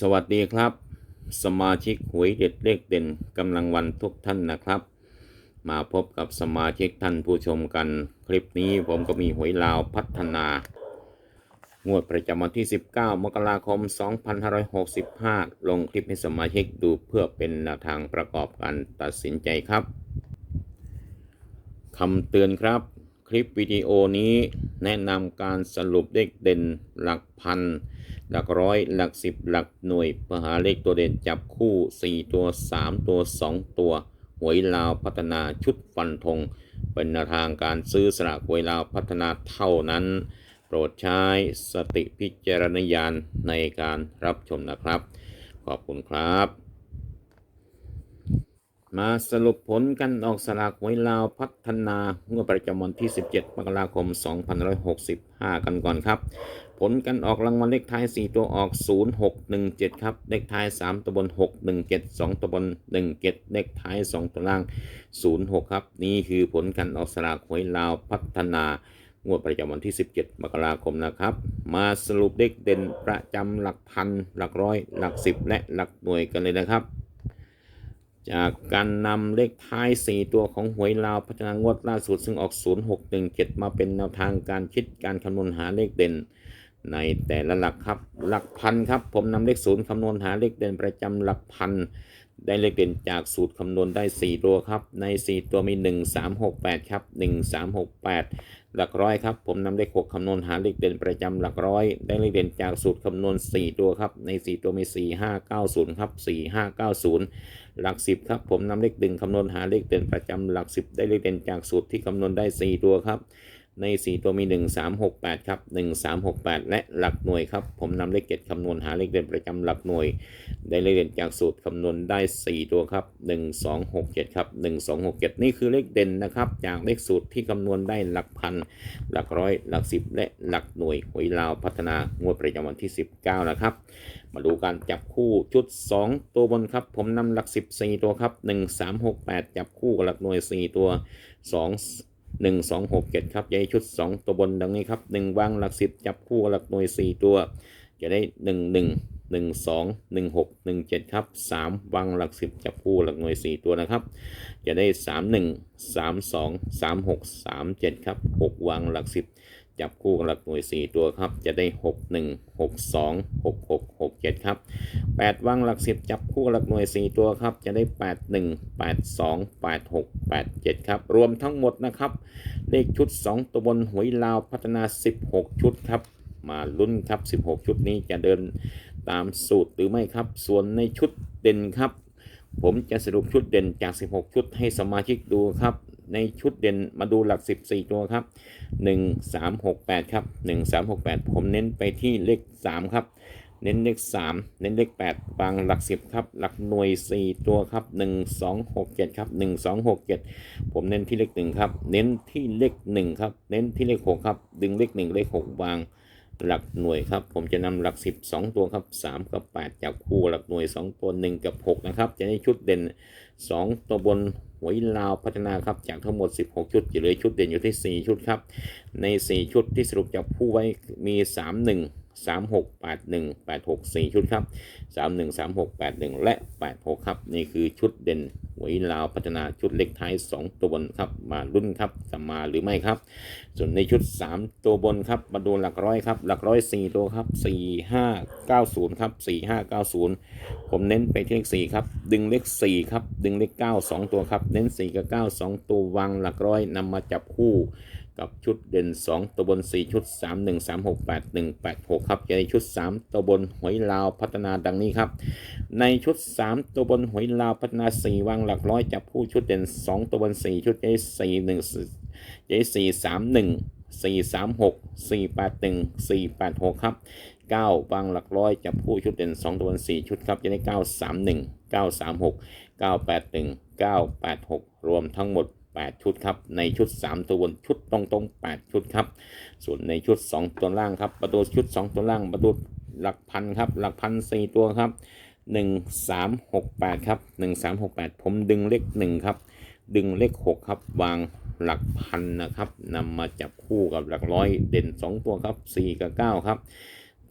สวัสดีครับ สมาชิกหวยเด็ดเลขเด่นกำลังวันทุกท่านนะครับ มาพบกับสมาชิกท่านผู้ชมกัน คลิปนี้ผมก็มีหวยลาวพัฒนา งวดประจำวันที่ 19 มกราคม 2565 ลงคลิปให้สมาชิกดูเพื่อเป็นแนวทางประกอบการตัดสินใจครับคำเตือนครับ คลิปวิดีโอนี้แนะนำการสรุปเลขเด่นหลักพัน หลักร้อย หลักสิบ หลักหน่วยเพื่อหาเลขตัวเด่นจับคู่ 4 ตัว 3 ตัว 2 ตัว หวยลาวพัฒนาชุดฟันธง เป็นแนวทางการซื้อสลากหวยลาวพัฒนาเท่านั้น โปรดใช้สติพิจารณญาณในการรับชมนะครับ ขอบคุณครับ มาสรุปผลกันออกสลากหวยลาวพัฒนางวดประจำวันที่ 17 มกราคม 2565 กันก่อนครับ ผลกันออกรางวัลเลขท้าย 4 ตัวออก 0617 ครับ เลขท้าย 3 ตัวบน 617 2 ตัวบน 17 เลขท้าย 2 ตัวล่าง 06 ครับ นี่คือผลกันออกสลากหวยลาวพัฒนางวดประจำวันที่ 17 มกราคมนะครับ มาสรุปเลขเด่นประจำหลักพัน หลักร้อย หลักสิบและหลักหน่วยกันเลยนะครับ จากการนำเลขท้าย 4 ตัวของหวยลาวพัฒนางวดล่าสุดซึ่งออก 0617 มาเป็นแนวทางการคิดการคำนวณหาเลขเด่น ในแต่ละหลักครับ หลักพันครับ ผมนำเลขศูนย์คำนวณหาเลขเด่นประจำหลักพัน ได้เลขเด่นจากสูตรคำนวณได้ 4 ตัวครับ ใน 4 ตัวมี 1 3 6 8 ครับ 1 3 6 8 หลักร้อยครับ ผมนำเลข6คำนวณหาเลขเด่นประจำหลักร้อย ได้เลขเด่นจากสูตรคำนวณ 4 ตัวครับ ใน 4 ตัวมี 4 5 9 0 ครับ 4 5 9 0 หลัก 10 ครับ ผมนำเลขดึงคำนวณหาเลขเด่นประจำหลัก 10 ได้เลขเด่นจากสูตรที่คำนวณได้ 4 ตัวครับ ใน 4 ตัวมี 1 3 6 8 ครับ 1 3 6 8 และหลักหน่วยครับ ผมนำเลขเจ็ดคำนวณหาเลขเด่นประจำหลักหน่วย ได้เลขเด่นจากสูตรคำนวณได้ 4 ตัวครับ 1 2 6 7 ครับ 1 2 6 7 นี่คือเลขเด่นนะครับ จากเลขสูตรที่คำนวณได้หลักพัน หลักร้อย หลักสิบและหลักหน่วยหวยลาวพัฒนางวดประจำวันที่ 19 นะครับ มาดูการจับคู่ชุด 2 ตัวบนครับ ผมนำหลัก 14 ตัวครับ 1 3 6 8 จับคู่กับหลักหน่วย 4 ตัว 2 1 2 6 7ครับใหญ่ชุด 2 ตัวบนดังนี้ครับ 1 วางหลัก 10 จับคู่หลักหน่วย 4 ตัว จะได้ 1 1 1 2 1 6 1 7 ครับ 3 วางหลัก 10 จับคู่หลักหน่วย 4 ตัวนะครับ จะได้ 3 1 3 2 3 6 3 7 ครับ 6 วางหลัก 10 จับคู่กับหลักหน่วย 4 ตัวครับ จะได้ 6 1 6 2 6 6 6 7 ครับ 8วางหลัก 10 จับคู่กับหลักหน่วย 4 ตัวครับ จะได้ 8 1 8 2 8 6 8 7 ครับ รวมทั้งหมดนะครับ เลขชุด 2 ตัวบนหวยลาวพัฒนา 16 ชุดครับ มาลุ้นครับ 16 ชุดนี้จะเดินตามสูตรหรือไม่ครับ ส่วนในชุดเด่นครับ ผมจะสรุปชุดเด่นจาก 16 ชุดให้สมาชิกดูครับ ในชุดเด่นมาดูหลัก 14 ตัวครับ 1 3 6 8 ครับ 1 3 6 8 ผมเน้นไปที่เลข 3 ครับ เน้นเลข 3 เน้นเลข8วางหลัก 10 ครับ หลักหน่วย 4 ตัวครับ 1 2 6 7 ครับ 1 2 6 7 ผมเน้นที่เลข 1 ครับ เน้นที่เลข 1 ครับ เน้นที่เลข 6 ครับ ดึงเลข 1 เลข6วางหลักหน่วยครับ ผมจะนำหลัก 10 2 ตัวครับ 3 กับ 8จับคู่หลักหน่วย 2 ตัว 1 กับ 6 นะครับ จะได้ชุดเด่น 2ตัวบนหวยลาวพัฒนาครับจากทั้งหมด 16 ชุดจะเหลือชุดเด่นอยู่ที่ 4 ชุดครับ ใน 4 ชุดที่สรุปจับคู่ไว้มี 3 1 3 6 8 1 8 6 4 ชุดครับ 3 1 3 6 8 1 และ 8 6 ครับ นี่คือชุดเด่นหวยลาวพัฒนาชุดเล็กท้าย 2 ตัวบนครับ มารุ่นครับจะมาหรือไม่ครับ ส่วนในชุด 3 ตัวบนครับ มาดูหลักร้อยครับ หลักร้อย 4 ตัวครับ 4 5 9 0 ครับ 4 5 9 0 ผมเน้นไปที่เลข 4 ครับ ดึงเลข 4 ครับ ดึงเลข 9 2 ตัวครับ เน้น 4 กับ 9 2 ตัววางหลักร้อยนำมาจับคู่ กับชุดเด่น 2 ตัวบน 4 ชุด 3 1 3 6 8 1 8 6 ครับจะในชุด 3 ตัวบนหวยลาวพัฒนาดังนี้ครับ ในชุด 3 ตัวบนหวยลาวพัฒนา 4 วางหลักร้อยจับคู่ชุดเด่น 2 ตัวบน 4 ชุดจะ4 1จะ4 3 1 4 3 6 4 8 1 4 8 6ครับ9วางหลักร้อยจับคู่ชุดเด่น2ตัวบน4ชุดครับจะได้9 3 1 9 3 6 9 8 1 9 8 6รวมทั้งหมด 8 ชุดครับ ในชุด 3 ตัวบนชุดตรงตรงๆ 8 ชุดครับ ส่วนในชุด 2 ตัวล่างครับ ประตูชุด 2 ตัวล่างประตูหลักพันครับ หลักพันสี่ตัวครับ 1 3 6 8 ครับ 1 3 6 8 ผมดึงเลข1ครับ ดึงเลข 6 ครับ วางหลักพันนะครับนำมาจับคู่กับหลักร้อยเด่น 2 ตัวครับ 4 กับ 9 ครับ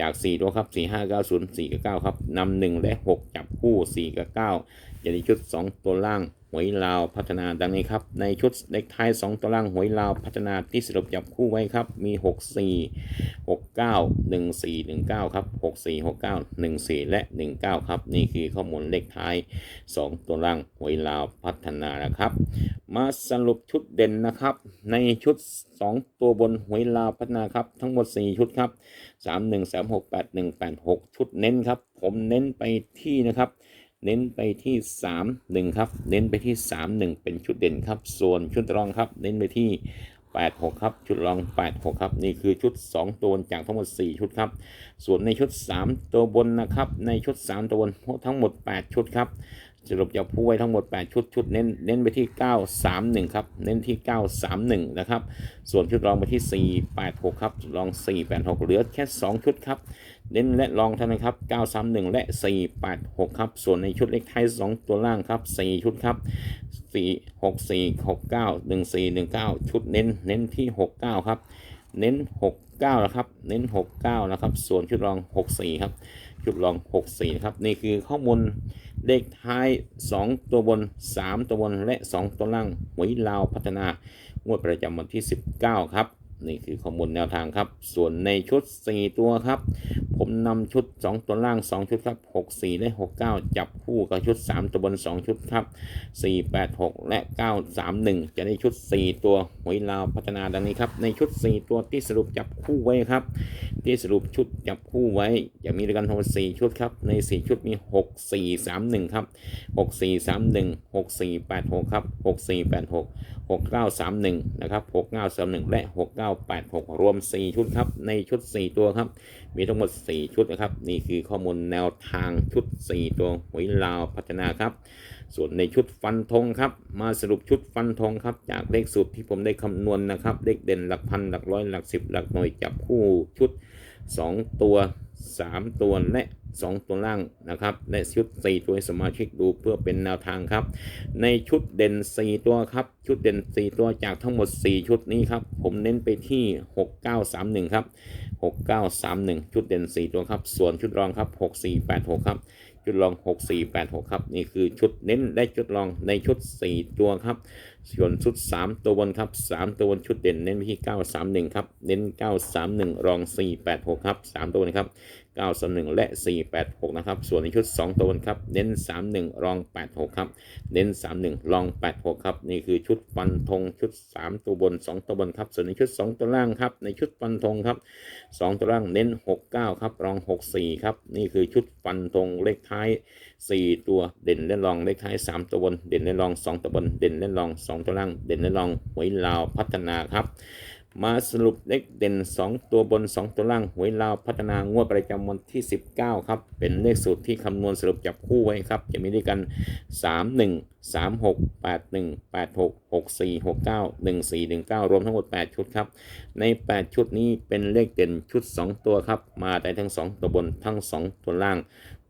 จาก 4 ตัวครับ 4 5 9 0 4 กับ 9 ครับนำ1และ 6 จับคู่ 4 กับ 9 จะได้ชุด 2 ตัวล่างหวยลาวพัฒนาดังนี้ครับ ในชุดเลขท้าย 2 ตัวล่างหวยลาวพัฒนาที่สรุปจับคู่ไว้ครับ มี 6 4 6 9 1 4 1 9 ครับ 6 4 6 9 1 4 และ 19 ครับ นี่คือข้อมูลเลขท้าย 2 ตัวล่างหวยลาวพัฒนานะครับ มาสรุปชุดเด่นนะครับ ในชุด 2 ตัวบนหวยลาวพัฒนาครับ ทั้งหมด 4 ชุดครับ 3 1 3 6 8 1 8 6 ชุดเน้นครับ ผมเน้นไปที่นะครับ เน้นไปที่ 3 1 ครับ เน้นไปที่ 3 1 เป็นชุดเด่นครับ ส่วนชุดรองครับ เน้นไปที่ 8 6 ครับ ชุดรอง 8 6 ครับ นี่คือชุด 2 ตัวจากทั้งหมด 4 ชุดครับ ส่วนในชุด 3 ตัวบนนะครับ ในชุด 3 ตัวบนทั้งหมด 8 ชุดครับ สรุปจะพูดไว้ทั้งหมด 8 ชุดชุดเน้นเน้นไปที่ 931 ครับ เน้นที่ 931 นะครับ ส่วนชุดรองไปที่ 486 ครับรอง 486 เหลือแค่ 2 ชุดครับ เน้นและรองเท่านั้นครับ 931 และ 486 ครับ ส่วนในชุดเลขท้าย 2 ตัวล่างครับ 4 ชุดครับ 4 6 4 6 9 1 4 1 9 ชุดเน้นเน้นที่ 69 ครับ เน้น 69 นะครับ เน้น 69 นะครับ ส่วนชุดรอง 64 ครับ ชุดรอง 64 นะครับ นี่คือข้อมูลเลขท้าย 2 ตัวบน 3 ตัวบน และ 2 ตัวล่างหวยลาวพัฒนางวดประจำวันที่ 19 ครับ นี่คือข้อมูลแนวทางครับ ส่วนในชุด 4 ตัวครับ ผมนำชุด 2 ตัวล่าง 2 ชุดครับ64 และ 69 จับคู่กับชุด 3 ตัวบน 2 ชุดครับ 486 และ 931 จะได้ชุด 4 ตัวหวยลาวพัฒนาดังนี้ครับ ในชุด 4 ตัวที่สรุปจับคู่ไว้ครับ ที่สรุปชุดจับคู่ไว้ จะมีด้วยกันทั้งหมด4ชุดครับ ใน 4 ชุดมี 6 4 3 1 ครับ 6 4 3 1 6 4 8 6 ครับ 6 4 8 6 6 9 3 1 นะครับ 6 9 3 1 และ 6 9 8 6 รวม 4 ชุดครับ ในชุด 4 ตัวครับ มีทั้งหมด4 ชุดนะครับ นี่คือข้อมูลแนวทางชุด 4 ตัวหวยลาวพัฒนาครับ ส่วนในชุดฟันธงครับ มาสรุปชุดฟันธงครับ จากเลขสูตรที่ผมได้คำนวณนะครับ เลขเด่นหลักพันหลักร้อยหลักสิบหลักหน่วยจับคู่ชุด 2 ตัว 3 ตัวและ2 ตัวล่างนะครับและชุด 4 ตัวสมาชิกดูเพื่อเป็นแนวทางครับ ในชุดเด่น 4 ตัวครับ ชุดเด่น 4 ตัวจากทั้งหมด 4 ชุดนี้ครับ ผมเน้นไปที่ 6931 ครับ 6931 ชุดเด่น 4 ตัวครับ ส่วนชุดรองครับ 6486 ครับ ชุดรอง 6486 ครับ นี่คือชุดเน้นและชุดรองในชุด 4 ตัวครับ ส่วนชุด 3 ตัวบนครับ 3 ตัวบนชุดเด่นเน้นไปที่ 931 ครับ เน้น 931 รอง 486 ครับ 3 ตัวบนครับ 931 และ 486 นะครับ ส่วนในชุด 2 ตัวบนครับ เน้น 31 รอง 86 ครับ เน้น 31 รอง 86 ครับ นี่คือชุดฟันธงชุด 3 ตัวบน 2 ตัวบนครับ ส่วนในชุด 2 ตัวล่างครับ ในชุดฟันธงครับ 2 ตัวล่างเน้น 69 ครับ รอง 64 ครับ นี่คือชุดฟันธงเลขท้าย 4 ตัวเด่นและรองเลขท้าย 3 ตัวบน เด่นและรอง 2 ตัวบน เด่นและรอง 2ตัวล่างเด่นและรองหวยลาวพัฒนาครับ มาสรุปเลขเด่น 2 ตัวบน 2 ตัวล่างหวยลาวพัฒนางวดประจำวันที่ 19 ครับ เป็นเลขสูตรที่คำนวณสรุปจับคู่ไว้ครับ จะมีด้วยกัน 3 1 3 6 8 1 8 6 6 4 6 9 1 4 1 9 รวมทั้งหมด 8 ชุดครับ ใน 8 ชุดนี้เป็นเลขเด่นชุด 2 ตัวครับ มาได้ทั้ง 2 ตัวบนทั้ง 2 ตัวล่าง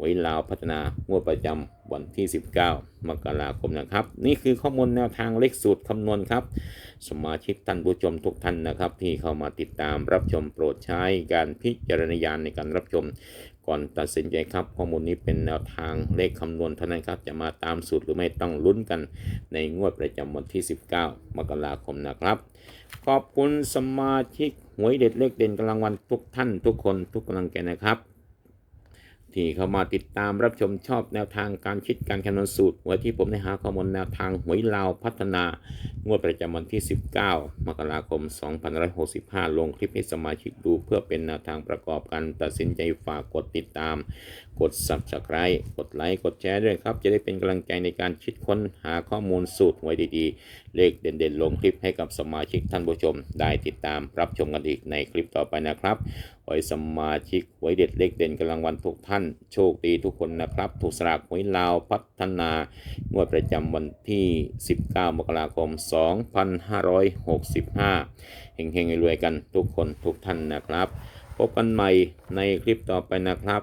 วยลาวพัฒนางวดประจำวันที่ 19 มกราคมนะครับ นี่คือข้อมูลแนวทางเลขสูตรคำนวณครับ สมาชิกท่านผู้ชมทุกท่านนะครับ ที่เข้ามาติดตามรับชมโปรดใช้การพิจารณาญาณในการรับชม ก่อนตัดสินใจครับ ข้อมูลนี้เป็นแนวทางเลขคำนวณเท่านั้นครับ จะมาตามสูตรหรือไม่ต้องลุ้นกันในงวดประจำวันที่ 19 มกราคมนะครับ ขอบคุณสมาชิกหวยเด็ดเลขเด่นกำลังวันทุกท่านทุกคนทุกกำลังใจนะครับ ที่เข้ามาติดตามรับชมชอบแนวทางการคิดการคำนวณสูตรหวยที่ผมได้หาข้อมูลแนวทางหวยลาวพัฒนางวดประจำวันที่ 19 มกราคม 2565 ลงคลิปให้สมาชิกดู เพื่อเป็นแนวทางประกอบการตัดสินใจฝากกดติดตาม กด Subscribe กดไลค์ กดแชร์ด้วยครับ จะได้เป็นกำลังใจในการคิดค้นหาข้อมูลสูตรหวยดีๆ เลขเด่นๆ ลงคลิปให้กับสมาชิกท่านผู้ชม ได้ติดตามรับชมกันอีกในคลิปต่อไปนะครับขอให้สมาชิกหวยเด็ดเลขเด่นกำลังวันทุกท่าน โชคดีทุกคนนะครับ ถูกสลากหวยลาวพัฒนางวดประจำวันที่ 19 มกราคม 2565 เฮงๆรวยกันทุกคนทุกท่านนะครับ พบกันใหม่ในคลิปต่อไปนะครับ